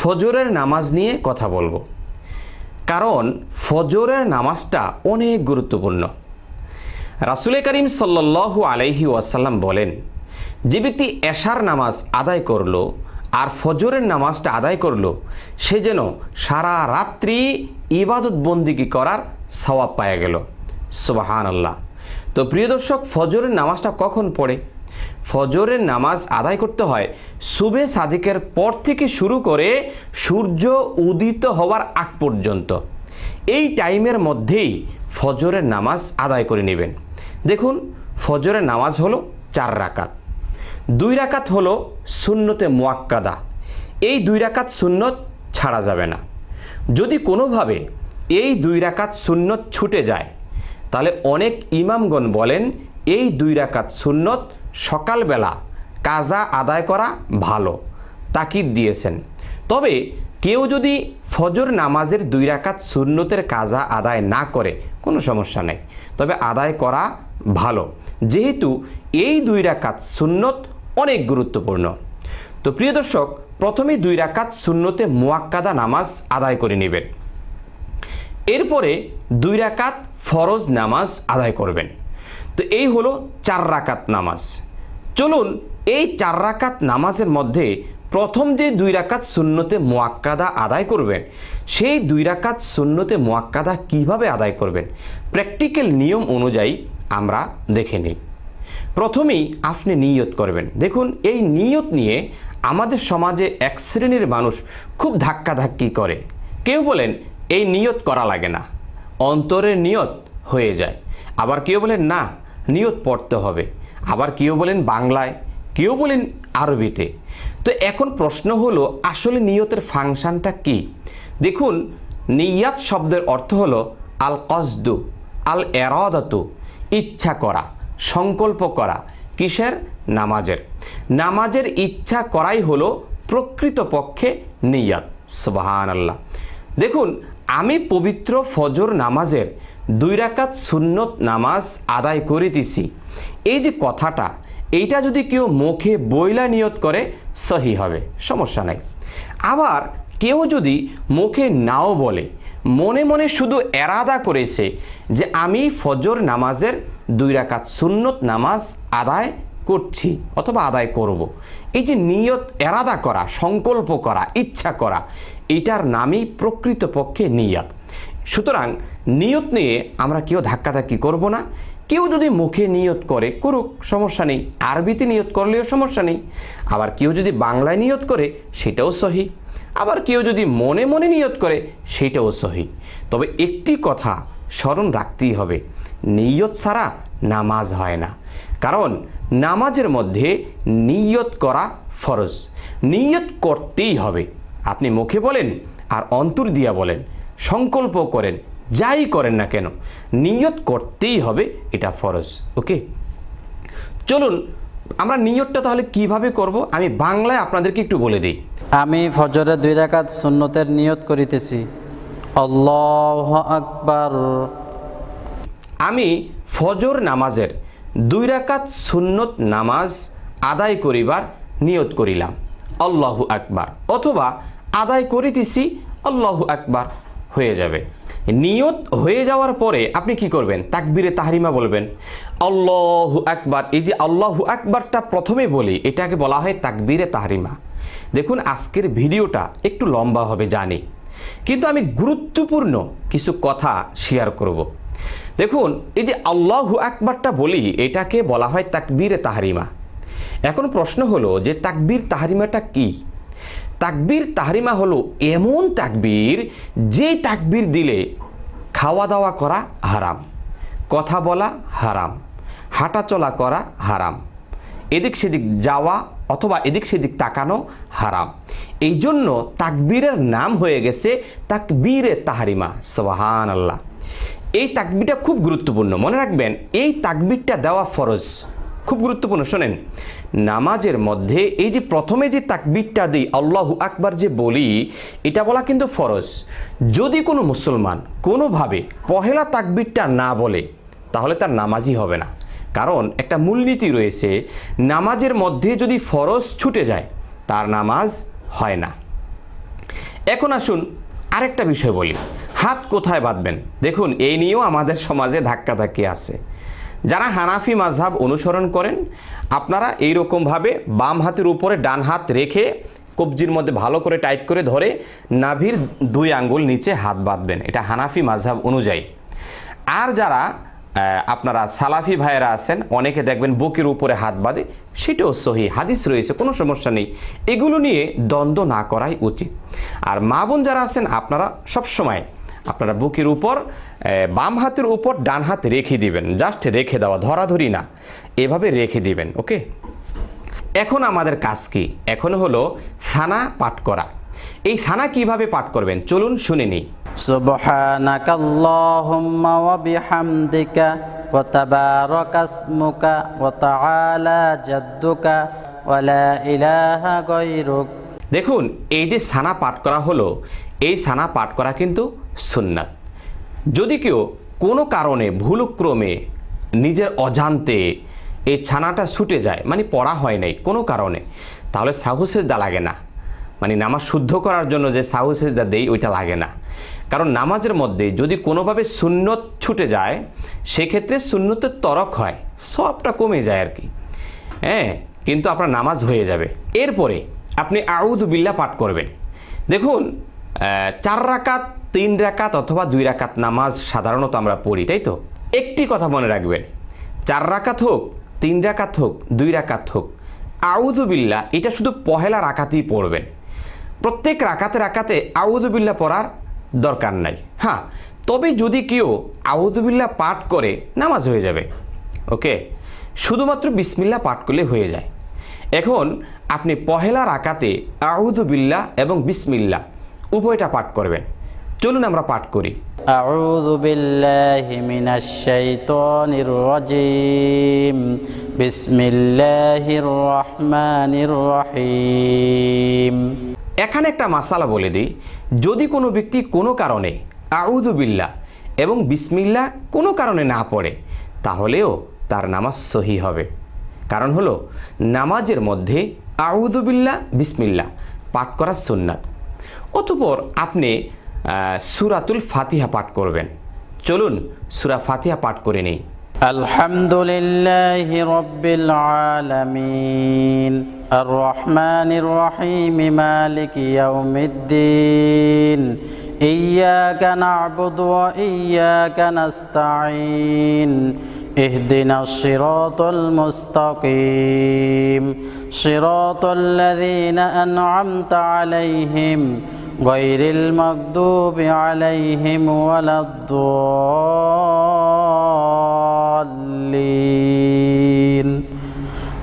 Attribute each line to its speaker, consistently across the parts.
Speaker 1: ফজরের নামাজ নিয়ে কথা বলব। কারণ ফজরের নামাজটা অনেক গুরুত্বপূর্ণ। রাসুল করিম সাল্লাল্লাহু আলাইহি ওয়াসাল্লাম বলেন, যে ব্যক্তি এশার নামাজ আদায় করল আর ফজরের নামাজটা আদায় করল, সে যেন সারা রাত্রি ইবাদত বন্দিগি করার সওয়াব পাওয়া গেল। সুবাহান আল্লাহ তো প্রিয় দর্শক, ফজরের নামাজটা কখন পড়ে? ফজরের নামাজ আদায় করতে হয়। সুবে সাদিকের পর থেকে শুরু করে সূর্য উদিত হওয়ার আগ পর্যন্ত। এই টাইমের মধ্যেই ফজরের নামাজ আদায় করে নেবেন। দেখুন, ফজরের নামাজ হলো চার রাকাত। দুই রাকাত হলো সুন্নতে মোয়াক্কাদা। এই দুই রাকাত সুন্নত ছাড়া যাবে না। যদি কোনোভাবে এই দুই রাকাত সুন্নত ছুটে যায়, তাহলে অনেক ইমামগণ বলেন, এই দুই রাকাত সুন্নত সকালবেলা কাজা আদায় করা ভালো, তাকিদ দিয়েছেন। তবে কেউ যদি ফজর নামাজের দুই রাকাত সুন্নতের কাজা আদায় না করে, কোনো সমস্যা নেই। তবে আদায় করা ভালো। যেহেতু এই দুই রাকাত সুন্নত অনেক গুরুত্বপূর্ণ। তো প্রিয় দর্শক, প্রথমে দুই রাকাত সুন্নতে মোয়াক্কাদা নামাজ আদায় করে নেবেন। এরপরে দুই রাকাত ফরজ নামাজ আদায় করবেন। তো এই হলো চার রাকাত নামাজ। চলুন, এই চার রাকাত নামাজের মধ্যে প্রথম যে দুই রাকাত শূন্যতে মোয়াক্কাদা আদায় করবেন, সেই দুই রাকাত শূন্যতে মোয়াক্কাদা কীভাবে আদায় করবেন, প্র্যাকটিক্যাল নিয়ম অনুযায়ী আমরা দেখে নিই। প্রথমেই আপনি নিয়ত করবেন। দেখুন, এই নিয়ত নিয়ে আমাদের সমাজে এক শ্রেণির মানুষ খুব ধাক্কাধাক্কি করে। কেউ বলেন, এই নিয়ত করা লাগে না। অন্তরের নিয়ত হয়ে যায়। আবার কেউ বলেন, না নিয়ত পড়তে হবে। আবার কেউ বলেন বাংলায়, কেউ বলেন আরবিতে। তো এখন প্রশ্ন হলো, আসলে নিয়তের ফাংশনটা কি? দেখুন, নিয়াত শব্দের অর্থ হলো আল কসদু আল এরাদাতু ইচ্ছা করা, সংকল্প করা, কিসের? নামাজের। নামাজের ইচ্ছা করাই হলো প্রকৃতপক্ষে নিয়াত সুবাহান আল্লাহ দেখুন, আমি পবিত্র ফজর নামাজের দুই রাকাত সুন্নত নামাজ আদায় করিতেছি এই যে কথাটা, এইটা যদি কেউ মুখে বইলা নিয়ত করে, সহি হবে, সমস্যা নাই। আবার কেউ যদি মুখে নাও বলে, মনে মনে শুধু এরাদা করেছে যে আমি ফজর নামাজের দুই রাকাত সুন্নত নামাজ আদায় করছি অথবা আদায় করব। এই যে নিয়ত এরাদা করা, সংকল্প করা, ইচ্ছা করা, এটার নামই প্রকৃতপক্ষে নিয়ত। সুতরাং নিয়ত নিয়ে আমরা কেউ ধাক্কাধাক্কি করব না। কেউ যদি মুখে নিয়ত করে, করুক, সমস্যা নেই। আরবিতে নিয়ত করলেও সমস্যা নেই। আবার কেউ যদি বাংলায় নিয়ত করে, সেটাও সহি। আবার কেউ যদি মনে মনে নিয়ত করে, সেটাও সহি। তবে একটি কথা স্মরণ রাখতেই হবে, নিয়ত ছাড়া নামাজ হয় না। কারণ নামাজের মধ্যে নিয়ত করা ফরজ। নিয়ত করতেই হবে। আপনি মুখে বলেন আর অন্তর দিয়া বলেন। সংকল্প করেন যাই করেন না কেন নিয়ত করতেই হবে এটা ফরজ ওকে? চলুন আমরা নিয়তটা তাহলে কীভাবে করব? আমি বাংলায় আপনাদেরকে একটু বলে দিই।
Speaker 2: আমি ফজরের দুই রাকাত সুন্নতের নিয়ত করিতেছি। আল্লাহ আকবার।
Speaker 1: আমি ফজর নামাজের দুই রাকাত সুন্নত নামাজ আদায় করিবার নিয়ত করিলাম। আল্লাহু আকবার অথবা আদায় করিতেছি আল্লাহু আকবার। হয়ে যাবে। নিয়ত হয়ে যাওয়ার পরে আপনি কি করবেন? তাকবিরে তাহরিমা বলবেন। আল্লাহু আকবার। এই যে আল্লাহু আকবারটা প্রথমে বলি, এটাকে বলা হয় তাকবিরে তাহরিমা। দেখুন, আজকের ভিডিওটা একটু লম্বা হবে, জানি। কিন্তু আমি গুরুত্বপূর্ণ কিছু কথা শেয়ার করব। দেখুন, এই যে আল্লাহু আকবারটা বলি, এটাকে বলা হয় তাকবীরে তাহারিমা। এখন প্রশ্ন হলো যে তাকবির তাহারিমাটা কি? তাকবীর তাহরিমা হলো এমন তাকবীর, যে তাকবীর দিলে খাওয়া দাওয়া করা হারাম, কথা বলা হারাম, হাঁটাচলা করা হারাম, এদিক সেদিক যাওয়া অথবা এদিক সেদিক তাকানো হারাম। এই জন্য তাকবীরের নাম হয়ে গেছে তাকবীরে তাহারিমা সোহান আল্লাহ এই তাকবিরটা খুব গুরুত্বপূর্ণ। মনে রাখবেন, এই তাকবিরটা দেওয়া ফরজ। খুব গুরুত্বপূর্ণ, শোনেন। নামাজের মধ্যে এই যে প্রথমে যে তাকবিরটা দিই, আল্লাহু আকবার যে বলি, এটা বলা কিন্তু ফরজ। যদি কোনো মুসলমান কোনোভাবে পহেলা তাকবিরটা না বলে, তাহলে তার নামাজই হবে না। কারণ একটা মূলনীতি রয়েছে, নামাজের মধ্যে যদি ফরজ ছুটে যায়, তার নামাজ হয় না। এখন আসুন আরেকটা বিষয় বলি। হাত কোথায় বাঁধবেন? দেখুন, এই নিয়েও আমাদের সমাজে ধাক্কাধাক্কি আছে। যারা হানাফি মাঝহাব অনুসরণ করেন, আপনারা এইরকমভাবে বাম হাতের উপরে ডান হাত রেখে কবজির মধ্যে ভালো করে টাইট করে ধরে নাভির দুই আঙ্গুল নিচে হাত বাঁধবেন। এটা হানাফি মাঝহাব অনুযায়ী। আর যারা আপনারা সালাফি ভাইয়েরা আছেন, অনেকে দেখবেন বুকের উপরে হাত বাঁধে, সেটাও সহি, হাদিস রয়েছে, কোনো সমস্যা নেই। এগুলো নিয়ে দ্বন্দ্ব না করাই উচিত। আর মা বোন যারা আছেন, আপনারা সবসময় আপনারা বুকের উপর বাম হাতের উপর ডান হাত রেখে দিবেন। জাস্ট রেখে দেওয়া ধরাধরি না। এভাবে রেখে দিবেন ওকে? এখন আমাদের কাজ কি? এখন হলো সানা পাঠ করা। এই সানা কীভাবে পাঠ করবেন? চলুন শুনে
Speaker 2: নি
Speaker 1: দেখুন এই যে সানা পাঠ করা হলো এই সানা পাঠ করা কিন্তু সুন্নাত। যদি কেউ কোনো কারণে ভুলক্রমে নিজের অজান্তে এই ছানাটা ছুটে যায় মানে পড়া হয় নাই কোনো কারণে, তাহলে সাহুসেজদা লাগে না। মানে নামাজ শুদ্ধ করার জন্য যে সাহুসেজদা দেই, ওইটা লাগে না। কারণ নামাজের মধ্যে যদি কোনোভাবে সুন্নত ছুটে যায়, সেক্ষেত্রে সুন্নতের তরক হয়, সবটা কমে যায় আর কি হ্যাঁ কিন্তু আপনার নামাজ হয়ে যাবে। এরপরে আপনি আউদ বিল্লা পাঠ করবেন। দেখুন চার রাকাত তিন রাকাত অথবা দুই রাকাত নামাজ সাধারণত আমরা পড়ি, তাই তো? একটি কথা মনে রাখবেন, চার রাকাত হোক, তিন রাকাত হোক, দুই রাকাত হোক আউদুবিল্লা এটা শুধু পহেলা রাকাতেই পড়বেন। প্রত্যেক রাকাতে রাকাতে আউদুবিল্লা পড়ার দরকার নাই। হ্যাঁ তবে যদি কেউ আউদুবিল্লা পাঠ করে, নামাজ হয়ে যাবে। ওকে? শুধুমাত্র বিসমিল্লা পাঠ করলে হয়ে যায়। এখন আপনি পহেলা রাকাতে আউদুবিল্লা এবং বিসমিল্লা উভয়টা পাঠ করবেন। চলুন আমরা পাঠ করি
Speaker 2: أعوذ بالله من الشيطان الرجيم بسم الله الرحمن الرحيم
Speaker 1: এখানে একটা মাসালা বলে দিই যদি কোনো ব্যক্তি কোনো কারণে আউদুবিল্লা এবং বিসমিল্লা কোনো কারণে না পড়ে তাহলেও তার নামাজ সহি হবে কারণ হলো নামাজের মধ্যে আউদুবিল্লা বিসমিল্লা পাঠ করা সুন্নাত অতপর আপনি আহ, সুরাতুল ফাতিহা পাঠ করবেন চলুন সুরা ফাতিহা পাঠ করে নেই
Speaker 2: الحمد لله رب العالمين الرحمن الرحيم مالك يوم الدين إياك نعبد وإياك نستعين اهدنا الصراط المستقيم صراط الذين أنعمت عليهم غير المغضوب عليهم ولا الضالين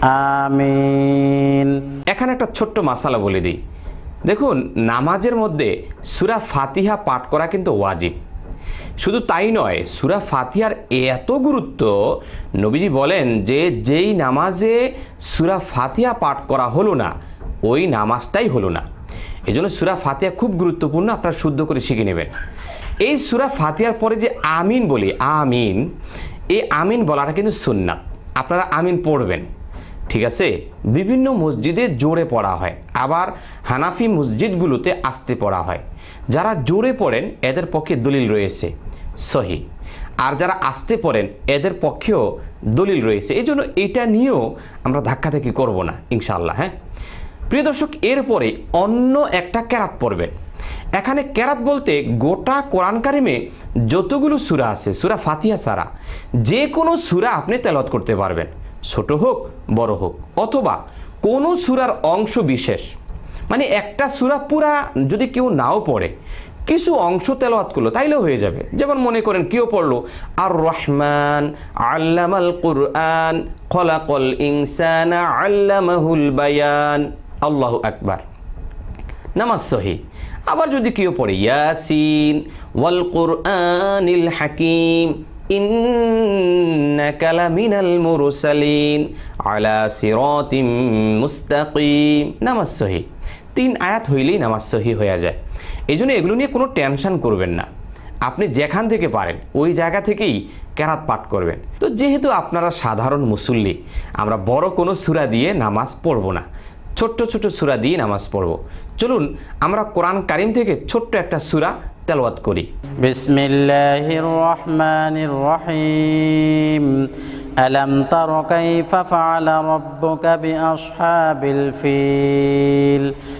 Speaker 2: آمين
Speaker 1: এখানে একটা ছোট্ট মাসালা বলে দিই দেখুন নামাজের মধ্যে সুরা ফাতিহা পাঠ করা কিন্তু ওয়াজিব শুধু তাই নয় সুরা ফাতিহার এত গুরুত্ব নবীজি বলেন যে যেই নামাজে সুরা ফাতিহা পাঠ করা হলো না ওই নামাজটাই হলো না এই জন্য সুরা ফাতিয়া খুব গুরুত্বপূর্ণ, আপনারা শুদ্ধ করে শিখে নেবেন। এই সুরা ফাতিয়ার পরে যে আমিন বলি, আমিন, এই আমিন বলাটা কিন্তু সুন্নাত। আপনারা আমিন পড়বেন, ঠিক আছে? বিভিন্ন মসজিদে জোরে পড়া হয়, আবার হানাফি মসজিদগুলোতে আস্তে পড়া হয়। যারা জোরে পড়েন, এদের পক্ষে দলিল রয়েছে, সহি। আর যারা আস্তে পড়েন, এদের পক্ষেও দলিল রয়েছে। এই জন্য এটা নিয়েও আমরা ধাক্কাধাক্কি করব না ইনশাল্লাহ হ্যাঁ? প্রিয় দর্শক, এরপরে অন্য একটা ক্যারাত পড়বেন এখানে ক্যারাত বলতে গোটা কোরআন কারিমে যতগুলো সুরা আছে, সুরা ফাতিহা সারা যে কোনো সুরা আপনি তেলত করতে পারবেন। ছোট হোক, বড় হোক, অথবা কোনো সুরার অংশ বিশেষ। মানে একটা সুরা পুরা যদি কেউ নাও পড়ে, কিছু অংশ তেলাওয়াত করল, তাইলেও হয়ে যাবে। যেমন মনে করেন, কেউ পড়ল আর রহমান আল্লামাল কুরআন খলাকল ইনসানা আল্লামাহুল বায়ান। আল্লাহ আকবার। নামাজ সহি। আবার যদি কেউ পড়ে, ইয়াসিন ওয়াল কুরআনিল হাকিম, ইন্নাকা লামিনাল মুরসালিন, আলা সিরাতিম মুস্তাকিম। নামাজ সহি। তিন আয়াত হইলেই নামাজ সহি হয়ে যায়। এই জন্য এগুলো নিয়ে কোনো টেনশন করবেন না। আপনি যেখান থেকে পারেন, ওই জায়গা থেকেই কেরাত পাঠ করবেন। তো যেহেতু আপনারা সাধারণ মুসল্লি, আমরা বড় কোনো সুরা দিয়ে নামাজ পড়ব না। ছোট্ট ছোট সুরা দিয়ে নামাজ পড়ব চলুন আমরা কোরআন কারিম থেকে ছোট্ট একটা সুরা তেলাওয়াত করি
Speaker 2: بسم الله الرحمن الرحيم ألم تر كيف فعل ربك بأصحاب الفيل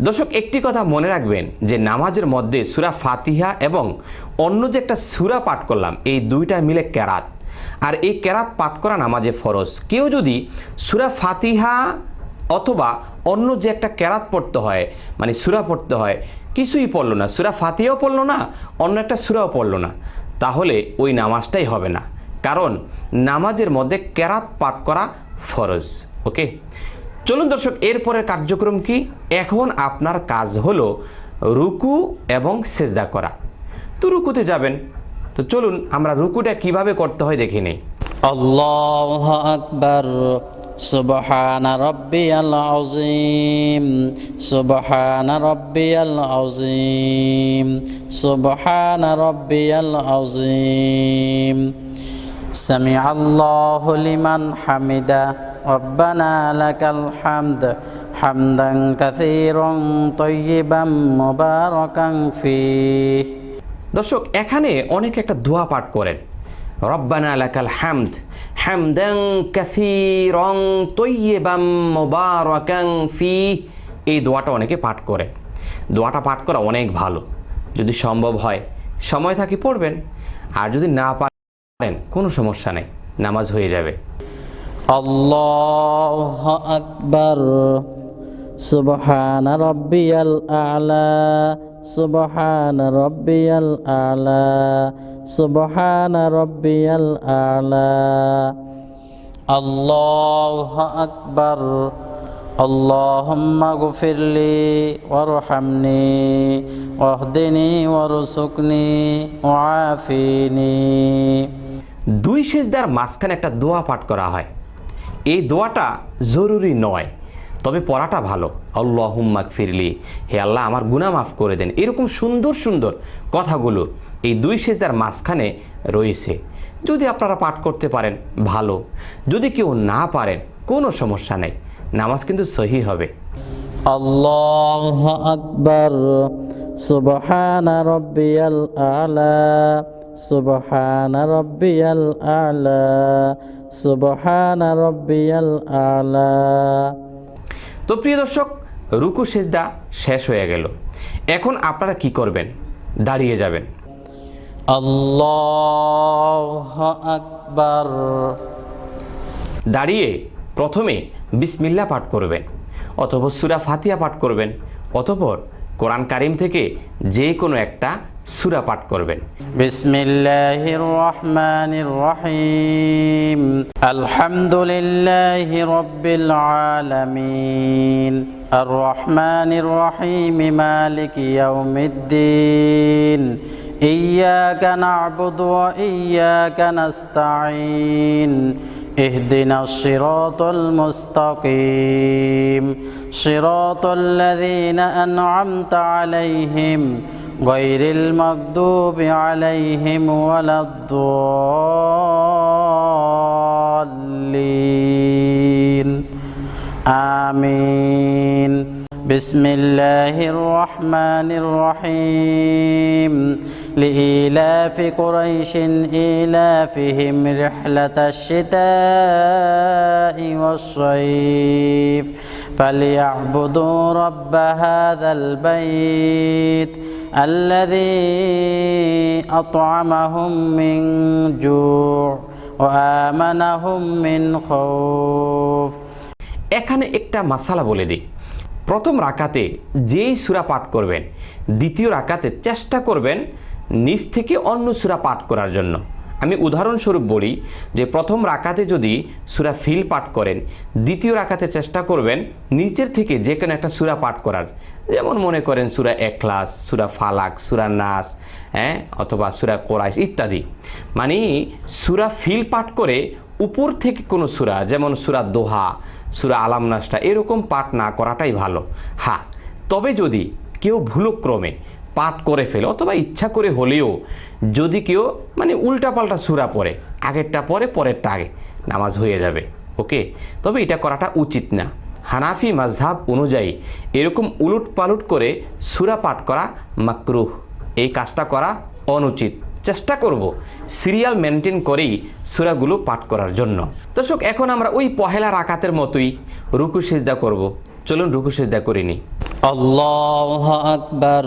Speaker 1: দর্শক, একটি কথা মনে রাখবেন, যে নামাজের মধ্যে সুরা ফাতিহা এবং অন্য যে একটা সুরা পাঠ করলাম, এই দুইটা মিলে ক্যারাত আর এই ক্যারাত পাঠ করা নামাজে ফরজ। কেউ যদি সুরা ফাতিহা অথবা অন্য যে একটা ক্যারাত পড়তে হয় মানে সুরা পড়তে হয়, কিছুই পড়ল না। সুরা ফাতিহাও পড়ল না, অন্য একটা সুরাও পড়ল না। তাহলে ওই নামাজটাই হবে না। কারণ নামাজের মধ্যে ক্যারাত পাঠ করা ফরজ, ওকে? চলুন দর্শক এরপরের কার্যক্রম কি এখন আপনার কাজ হলো রুকু এবং সেজদা করা তো রুকুতে যাবেন তো চলুন আমরা রুকুটা কিভাবে করতে হয় দেখে নেই
Speaker 2: الله أكبر سبحان ربي العظيم سبحان ربي العظيم سبحان ربي العظيم سمع الله لمن حمده ربنا لك الحمد حمدا كثيرا طيبا مباركا فيه
Speaker 1: দর্শক এখানে অনেকে একটা দোয়া পাঠ করেন রব্বানা লাকাল হামদ হামদাং কাসীরং তৈয়্যিবাম মুবারাকাং ফি এই দোয়াটা অনেকে পাঠ করে দোয়াটা পাঠ করা অনেক ভালো যদি সম্ভব হয় সময় থাকি পড়বেন আর যদি না পারেন কোনো সমস্যা নেই নামাজ হয়ে যাবে
Speaker 2: الله أكبر سبحان ربي الأعلى سبحان ربي الأعلى سبحان ربي الأعلى الله أكبر اللهم اغفر لي وارحمني واهدني وارزقني وعافيني
Speaker 1: দুই সেজদার মাঝখানে একটা দোয়া পাঠ করা হয় এই দোয়াটা জরুরি নয়, তবে পড়াটা ভালো। আল্লাহম্মাক ফিরলি হে আল্লাহ আমার গুণা মাফ করে দেন। এরকম সুন্দর সুন্দর কথাগুলো এই দুই সেজার মাঝখানে রয়েছে। যদি আপনারা পাঠ করতে পারেন, ভালো। যদি কেউ না পারেন, কোনো সমস্যা নেই। নামাজ কিন্তু সহি হবে।
Speaker 2: আল্লাহ আকবর, সুবহান রব্বিয়াল আলা। সুবহান রব্বিয়াল আলা সুবহান রব্বিয়াল আলা।
Speaker 1: তো প্রিয় দর্শক রুকু সেজদা শেষ হয়ে গেল। এখন আপনারা কি করবেন? দাঁড়িয়ে যাবেন।
Speaker 2: আল্লাহ আকবার।
Speaker 1: দাঁড়িয়ে প্রথমে বিসমিল্লা পাঠ করবেন অথবা সুরা ফাতিয়া পাঠ করবেন অতপর কোরআন কারিম থেকে যে কোনো একটা সুরা পাঠ করবেন
Speaker 2: بسم الله الرحمن الرحيم الحمد لله رب العالمين الرحمن الرحيم مالك يوم الدين إياك نعبد وإياك نستعين اهدنا الصراط المستقيم صراط الذين أنعمت عليهم غير المغضوب عليهم ولا الضالين. آمين. بسم الله الرحمن الرحيم. لإيلاف قريش إيلافهم رحلة الشتاء والصيف. فليعبدوا رب هذا البيت. الذي أطعمهم من جوع وآمنهم من خوف
Speaker 1: এখানে একটা মাসালা বলে দিই প্রথম রাকাতে যেই সুরা পাঠ করবেন দ্বিতীয় রাকাতে চেষ্টা করবেন নিচ থেকে অন্য সুরা পাঠ করার জন্য আমি উদাহরণস্বরূপ বলি যে প্রথম রাকাতে যদি সুরা ফিল পাঠ করেন দ্বিতীয় রাকাতে চেষ্টা করবেন নিচের থেকে যে কোনো একটা সুরা পাঠ করার যেমন মনে করেন সুরা একলাস সুরা ফালাক, সুরা নাস হ্যাঁ অথবা সুরা কোরাইশ ইত্যাদি। মানে সুরা ফিল পাঠ করে উপর থেকে কোনো সুরা, যেমন সুরা দোহা, সুরা আলাম নাসটা, এরকম পাঠ না করাটাই ভালো। হ্যাঁ তবে যদি কেউ ভুলক্রমে পাঠ করে ফেলে, অথবা ইচ্ছা করে হলেও যদি কেউ মানে উল্টাপাল্টা সুরা পরে আগেরটা পরে পরেরটা আগে, নামাজ হয়ে যাবে, ওকে? তবে এটা করাটা উচিত না। হানাফি মাঝহাব অনুযায়ী এরকম উলুট পালুট করে সুরা পাঠ করা মাকরুহ। এই কাজটা করা অনুচিত। চেষ্টা করব সিরিয়াল মেনটেন করেই সুরাগুলো পাঠ করার জন্য। দর্শক, এখন আমরা ওই পহেলা রাকাতের মতোই রুকু সেজদা করব। চলুন রুকু সেজদা করিনি
Speaker 2: আল্লাহ আকবার।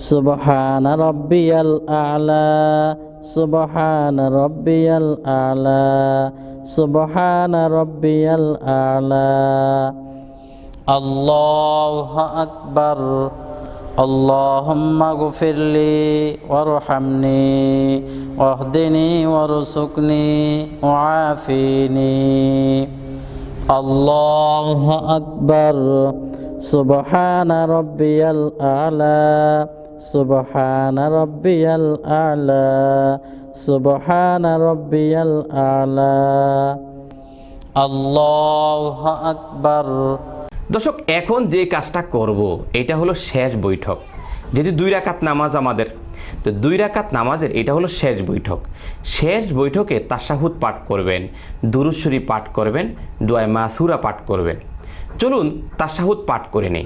Speaker 2: سبحان ربي الأعلى سبحان ربي الأعلى سبحان ربي الأعلى. الله أكبر اللهم اغفر لي وارحمني واهدني وارزقني وعافيني. الله أكبر سبحان ربي الأعلى. سبحان ربي الأعلى سبحان ربي الأعلى الله أكبر
Speaker 1: দর্শক এখন যে কাজটা করব এটা হলো শেষ বৈঠক যেহেতু দুই রাকাত নামাজ আমাদের তো দুই রাকাত নামাজের এটা হলো শেষ বৈঠক শেষ বৈঠকে তাসাহুদ পাঠ করবেন দুরুশ্বরী পাঠ করবেন দোয়ায় মাসুরা পাঠ করবেন চলুন তাসাহুদ পাঠ করে নেই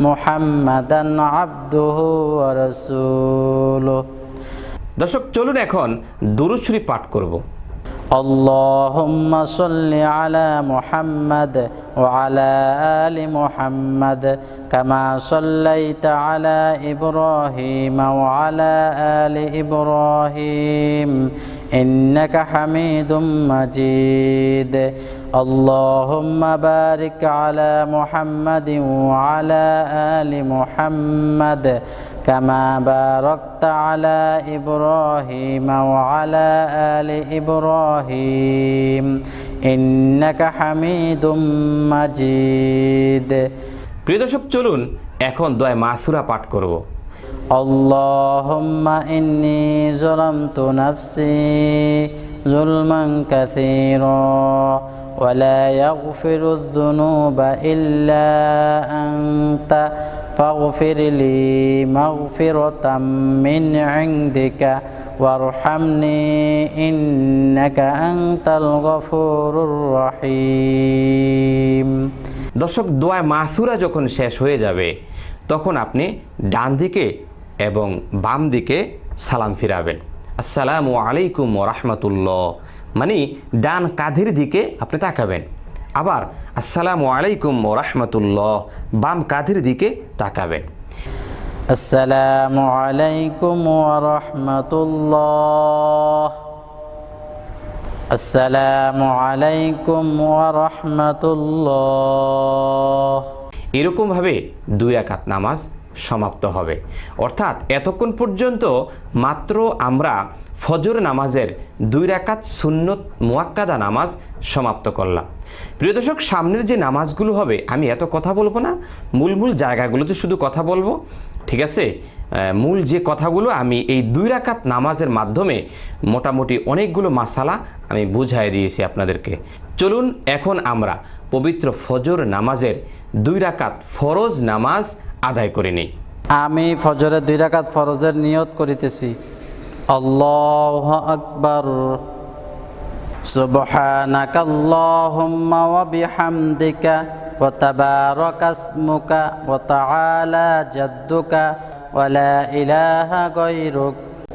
Speaker 2: محمدا عبده ورسوله
Speaker 1: দর্শক চলুন এখন দুরুশ্বরী পাঠ করব
Speaker 2: اللهم صل على محمد وعلى آل محمد كما صليت على إبراهيم وعلى آل إبراهيم إنك حميد مجيد اللهم بارك على محمد وعلى آل محمد كما باركت على إبراهيم وعلى آل إبراهيم إنك حميد مجيد
Speaker 1: প্রিয় দর্শক চলুন এখন দোয়ায় মাসুরা পাঠ করব
Speaker 2: اللهم إني ظلمت نفسي ظلما كثيرا ولا يغفر الذنوب إلا أنت فاغفر لي مغفرة من عندك وارحمني إنك أنت الغفور الرحيم
Speaker 1: দর্শক দোয়ায় মাসুরা যখন শেষ হয়ে যাবে তখন আপনি ডান দিকে এবং বাম দিকে সালাম ফিরাবেন। আসসালামু আলাইকুম রহমতুল্লাহ। মানে ডান কাঁধের দিকে আপনি তাকাবেন। আবার আসসালামু আলাইকুম রহমতুল্লাহ বাম কাঁধের দিকে তাকাবেন।
Speaker 2: আসসালামু আলাইকুম রহমতুল্লাহ। আসসালামু আলাইকুম রহমতুল্লাহ।
Speaker 1: এরকমভাবে দুই একাত নামাজ সমাপ্ত হবে। অর্থাৎ এতক্ষণ পর্যন্ত মাত্র আমরা ফজর নামাজের দুই রাকাত সুন্নত মোয়াক্কাদা নামাজ সমাপ্ত করলাম। প্রিয় দর্শক, সামনের যে নামাজগুলো হবে, আমি এত কথা বলব না। মূল মূল জায়গাগুলোতে শুধু কথা বলব। ঠিক আছে? মূল যে কথাগুলো আমি এই দুই রাকাত নামাজের মাধ্যমে মোটামুটি অনেকগুলো মাসালা আমি বুঝাই দিয়েছি আপনাদেরকে। চলুন, এখন আমরা পবিত্র ফজর নামাজের দুই রাকাত ফরজ নামাজ আদায় করে নিই
Speaker 2: আমি ফজরের দুই রাকাত ফরজের নিয়ত করিতেছি আল্লাহ আকবার سبحانك اللهم وبحمدك وتبارك اسمك وتعالى جدك ولا إله غيرك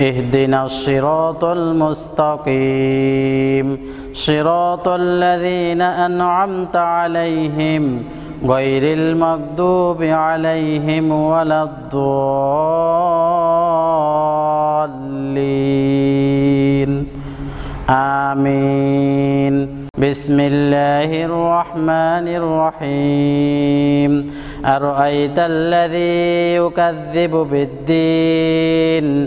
Speaker 2: اهدنا الصراط المستقيم. صراط الذين أنعمت عليهم غير المغضوب عليهم ولا الضالين. آمين. بسم الله الرحمن الرحيم. أرأيت الذي يكذب بالدين؟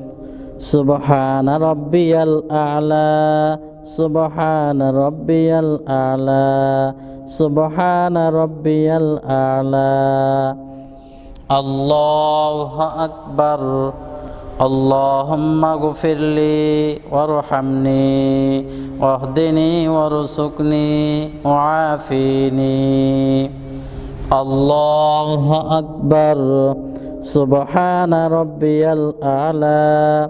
Speaker 2: سبحان ربي الأعلى سبحان ربي الأعلى سبحان ربي الأعلى. الله أكبر اللهم اغفر لي وارحمني واهدني وارزقني وعافيني. الله أكبر سبحان ربي الأعلى.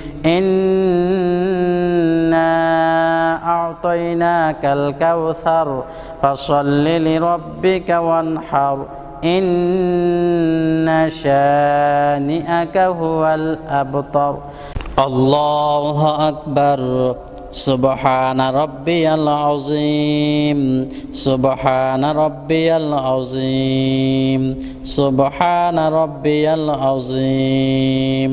Speaker 2: إنا أعطيناك الكوثر فصل لربك وانحر إن شانئك هو الأبتر الله أكبر سبحان ربي العظيم سبحان ربي العظيم سبحان ربي العظيم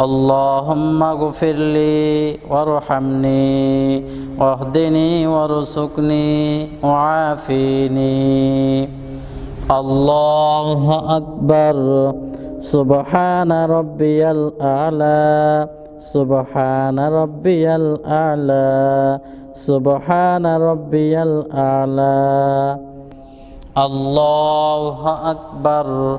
Speaker 2: اللهم اغفر لي وارحمني واهدني وارزقني وعافيني الله أكبر سبحان ربي الأعلى سبحان ربي الأعلى سبحان ربي الأعلى الله أكبر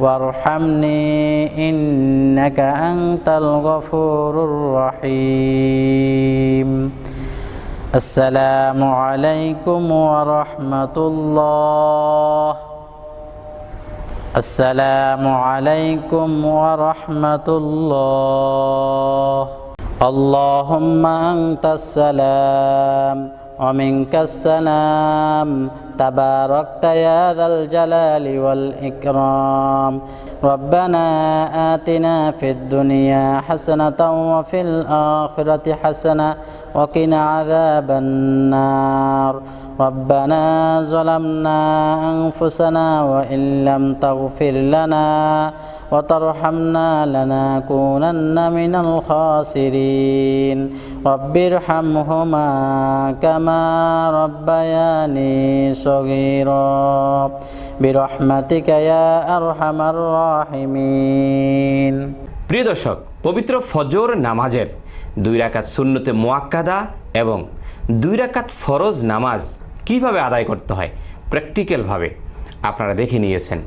Speaker 2: وارحمني إنك أنت الغفور الرحيم السلام عليكم ورحمة الله السلام عليكم ورحمة الله اللهم أنت السلام ومنك السلام تباركت يا ذا الجلال والإكرام. ربنا آتنا في الدنيا حسنة وفي الآخرة حسنة وقنا عذاب النار. ربنا ظلمنا أنفسنا وإن لم تغفر لنا وترحمنا لنكونن من الخاسرين. رب ارحمهما كما ربياني صغيرا برحمتك يا أرحم الراحمين
Speaker 1: প্রিয় দর্শক পবিত্র ফজর নামাজের দুই রাকাত সুন্নতে মোয়াক্কাদা এবং দুই রাকাত ফরজ নামাজ কিভাবে আদায় করতে হয় প্র্যাকটিক্যালভাবে আপনারা দেখে নিয়েছেন